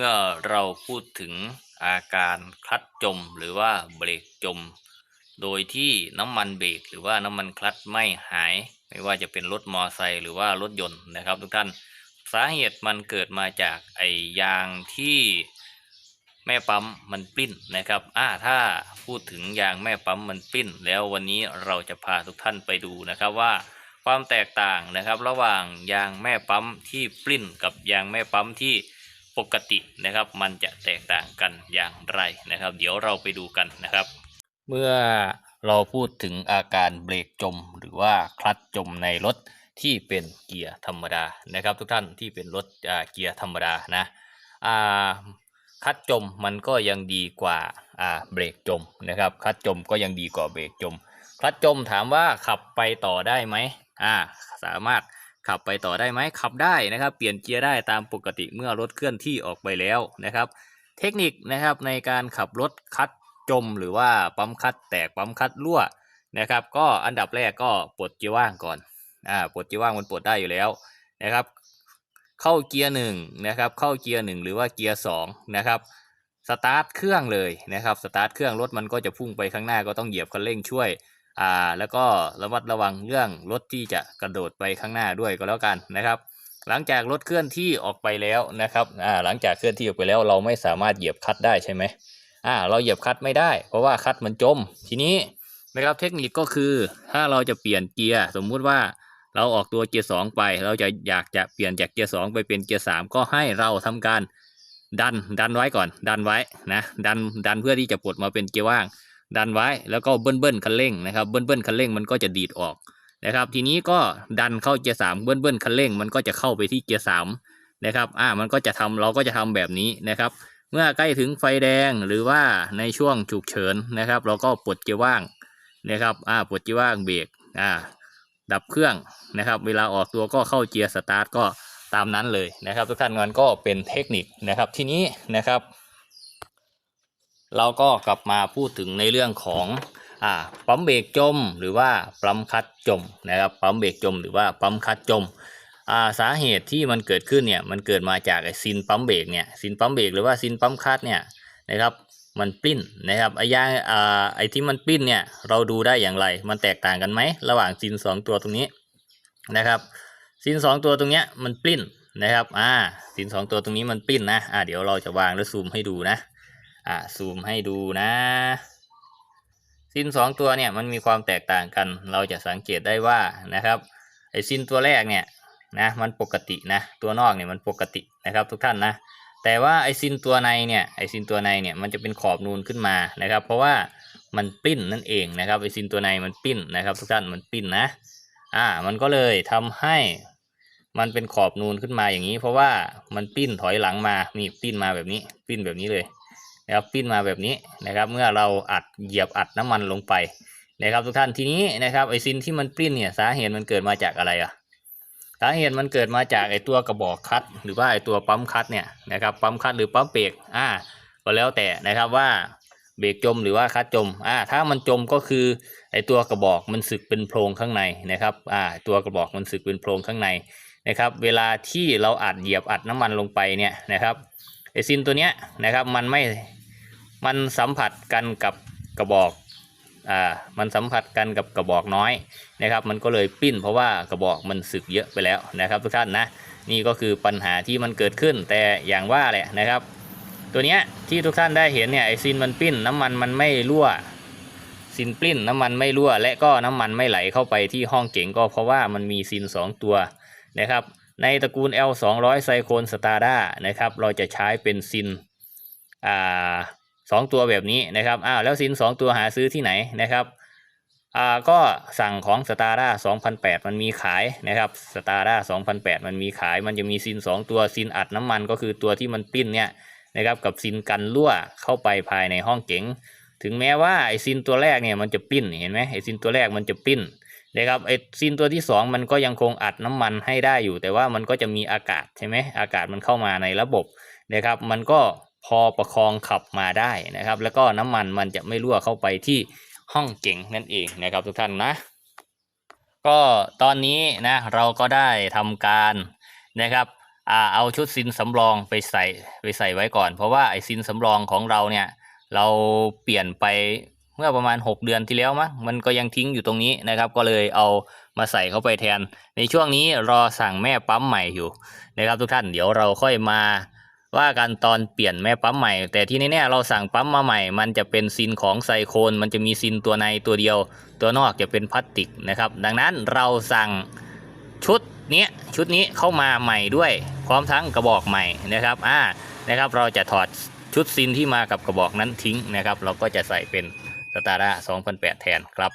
มื่อเราพูดถึงอาการคลัตจมหรือว่าเบรกจม โดยที่น้ำมันเบรกหรือว่าน้ำมันคลัตไม่หาย ไม่ว่าจะเป็นรถมอไซค์หรือว่ารถยนต์นะครับ ทุกท่านสาเหตุมันเกิดมาจากไอยางที่แม่ปั๊มมันปลิ้นนะครับอ่าถ้าพูดถึงยางแม่ปั๊มมันปลิ้น แล้ววันนี้เราจะพาทุกท่านไปดูนะครับว่าความแตกต่างนะครับ ระหว่างยางแม่ปั๊มที่ปลิ้นกับยางแม่ปั๊มที่ ปกตินะครับ มันจะแตกต่างกันอย่างไรนะครับ เดี๋ยวเราไปดูกันนะครับ เมื่อเราพูดถึงอาการเบรกจม หรือว่าคลัตช์จมในรถที่เป็นเกียร์ธรรมดานะครับ ทุกท่านที่เป็นรถเกียร์ธรรมดานะคลัตจมมันก็ยังดีกว่าเบรกจมนะครับคลัตจมก็ยังดีกว่าเบรกจมคลัตจมถามว่าขับไปต่อได้ไหมอ่าสามารถ ขับไปต่อได้ไหมขับได้นะครับ เปลี่ยนเกียร์ได้ตามปกติเมื่อรถเคลื่อนที่ออกไปแล้วนะครับ เทคนิคนะครับในการขับรถคลัตช์จมหรือว่าปั๊มคลัตช์แตกปั๊มคลัตช์รั่วนะครับ ก็อันดับแรกก็ปลดเกียร์ว่างก่อนอ่าปลดเกียร์ว่างมันปลดได้อยู่แล้วนะครับ เข้าเกียร์หนึ่งนะครับ เข้าเกียร์หนึ่งหรือว่าเกียร์สองนะครับสตาร์ทเครื่องเลยนะครับสตาร์ทเครื่องรถมันก็จะพุ่งไปข้างหน้าก็ต้องเหยียบคันเร่งช่วย อ่าแล้วก็ระมัดระวังเรื่องรถที่จะกระโดดไปข้างหน้าด้วยก็แล้วกันนะครับ หลังจากรถเคลื่อนที่ออกไปแล้วนะครับอ่าหลังจากเคลื่อนที่ออกไปแล้วเราไม่สามารถเหยียบคัตได้ใช่ไหมอ่าเราเหยียบคัตไม่ได้ เพราะว่าคัตมันจม ทีนี้นะครับเทคนิคก็คือถ้าเราจะเปลี่ยนเกียร์สมมุติว่าเราออกตัวเกียร์สองไป เราจะอยากจะเปลี่ยนจากเกียร์สองไปเป็นเกียร์สามก็ให้เราทำการดันดันไว้ก่อน ดันไว้นะดันดันเพื่อที่จะปลดมาเป็นเกียร์ว่าง ดันไว้แล้วก็เบิ้ลเบิ้ลคันเร่งนะครับเบิ้ลเบิ้ลคันเร่งมันก็จะดีดออกนะครับ ทีนี้ก็ดันเข้าเกียร์สามเบิ้ลเบิ้ลคันเร่งมันก็จะเข้าไปที่เกียร์สามนะครับอ่ามันก็จะทำเราก็จะทำแบบนี้นะครับ เมื่อใกล้ถึงไฟแดงหรือว่าในช่วงฉุกเฉินนะครับ เราก็ปลดเกียร์ว่างนะครับอ่าปลดเกียร์ว่างเบรกอ่าดับเครื่องนะครับ เวลาออกตัวก็เข้าเกียร์สตาร์ทก็ตามนั้นเลยนะครับ ทุกท่านมันก็เป็นเทคนิคนะครับ ทีนี้นะครับ เราก็กลับมาพูดถึงในเรื่องของอ่าปั๊มเบรกจมหรือว่าปั๊มคัดจมนะครับปั๊มเบรกจมหรือว่าปั๊มคัดจมอ่าสาเหตุที่มันเกิดขึ้นเนี่ยมันเกิดมาจากไอซินปั๊มเบรกเนี่ยซินปั๊มเบรกหรือว่าซินปั๊มคัดเนี่ยนะครับมันปลิ้นนะครับไอ้ยางอ่าไอ้ที่มันปลิ้นเนี่ยเราดูได้อย่างไร มันแตกต่างกันไหมระหว่างซินสองตัวตรงนี้นะครับซินสองตัวตรงเนี้ยมันปลิ้นนะครับอ่าซินสองตัวตรงนี้มันปลิ้นนะอ่าเดี๋ยวเราจะวางแล้วซูมให้ดูนะ อ่าซูมให้ดูนะ ซินสองตัวเนี่ยมันมีความแตกต่างกัน เราจะสังเกตได้ว่านะครับไอซินตัวแรกเนี่ยนะมันปกตินะตัวนอกเนี่ยมันปกตินะครับทุกท่านนะแต่ว่าไอซินตัวในเนี่ยไอซินตัวในเนี่ยมันจะเป็นขอบนูนขึ้นมานะครับ เพราะว่ามันปิ้นนั่นเองนะครับไอซินตัวในมันปิ้นนะครับ ทุกท่านมันปิ้นนะอ่ามันก็เลยทำให้มันเป็นขอบนูนขึ้นมาอย่างนี้ เพราะว่ามันปิ้นถอยหลังมานี่ปิ้นมาแบบนี้ปิ้นแบบนี้เลย นะครับปิ้นมาแบบนี้นะครับ เมื่อเราอัดเหยียบอัดน้ำมันลงไปนะครับทุกท่านทีนี้นะครับไอซินที่มันปิ้นเนี่ยสาเหตุมันเกิดมาจากอะไรอะสาเหตุมันเกิดมาจากไอตัวกระบอกคัด หรือว่าไอตัวปั๊มคัดเนี่ยนะครับปั๊มคัดหรือปั๊มเบรกอ่าก็แล้วแต่นะครับว่าเบรกจมหรือว่าคัดจมอ่าถ้ามันจมก็คือไอตัวกระบอกมันสึกเป็นโพรงข้างในนะครับอ่าตัวกระบอกมันสึกเป็นโพรงข้างในนะครับ เวลาที่เราอัดเหยียบอัดน้ำมันลงไปเนี่ยนะครับไอซินตัวเนี้ยนะครับมันไม่ มันสัมผัสกันกับกระบอกอ่ามันสัมผัสกันกับกระบอกน้อยนะครับ มันก็เลยปิ้นเพราะว่ากระบอกมันสึกเยอะไปแล้วนะครับ ทุกท่านนะนี่ก็คือปัญหาที่มันเกิดขึ้น แต่อย่างว่าแหละนะครับ ตัวเนี้ยที่ทุกท่านได้เห็นเนี่ยไอซินมันปิ้นน้ำมันมันไม่รั่วซินปลิ้นน้ำมันไม่รั่ว และก็น้ำมันไม่ไหลเข้าไปที่ห้องเก๋งก็เพราะว่ามันมีซินสองตัวนะครับ ในตระกูล L 2 0 0 ไซโคนสตาร์ด้านะครับ เราจะใช้เป็นซินอ่า สองตัวแบบนี้นะครับอ้าวแล้วซินสองตัวหาซื้อที่ไหนนะครับอ่าก็สั่งของสตาร์ด้า2008 มันมีขายนะครับสตาร์ด้า2008 มันมีขายมันจะมีซินสองตัวซินอัดน้ำมันก็คือตัวที่มันปิ้นเนี่ยนะครับกับซินกันรั่วเข้าไปภายในห้องเก๋ง ถึงแม้ว่าไอซินตัวแรกเนี่ยมันจะปิ้นเห็นไหมไอซินตัวแรกมันจะปิ้นนะครับไอซินตัวที่สองมันก็ยังคงอัดน้ำมันให้ได้อยู่ แต่ว่ามันก็จะมีอากาศใช่ไหมอากาศมันเข้ามาในระบบนะครับมันก็ พอประคองขับมาได้นะครับ แล้วก็น้ำมันมันจะไม่รั่วเข้าไปที่ห้องเก๋งนั่นเองนะครับทุกท่านนะ ก็ตอนนี้นะเราก็ได้ทำการนะครับอ่าเอาชุดซินสำรองไปใส่ไปใส่ไว้ก่อน เพราะว่าไอซินสำรองของเราเนี่ยเราเปลี่ยนไปเมื่อประมาณ 6 เดือนที่แล้วมั้งมันก็ยังทิ้งอยู่ตรงนี้นะครับ ก็เลยเอามาใส่เข้าไปแทน ในช่วงนี้รอสั่งแม่ปั๊มใหม่อยู่นะครับทุกท่านเดี๋ยวเราค่อยมา ว่ากันตอนเปลี่ยนแม่ปั๊มใหม่ แต่ที่แน่ๆเราสั่งปั๊มมาใหม่ มันจะเป็นซินของไซโคนมันจะมีซินตัวในตัวเดียว ตัวนอกจะเป็นพลาสติกนะครับ ดังนั้นเราสั่งชุดนี้ชุดนี้เข้ามาใหม่ด้วย พร้อมทั้งกระบอกใหม่นะครับอ่านะครับ เราจะถอดชุดซินที่มากับกระบอกนั้นทิ้งนะครับ เราก็จะใส่เป็นสตาร์ด้า2008 แทนครับ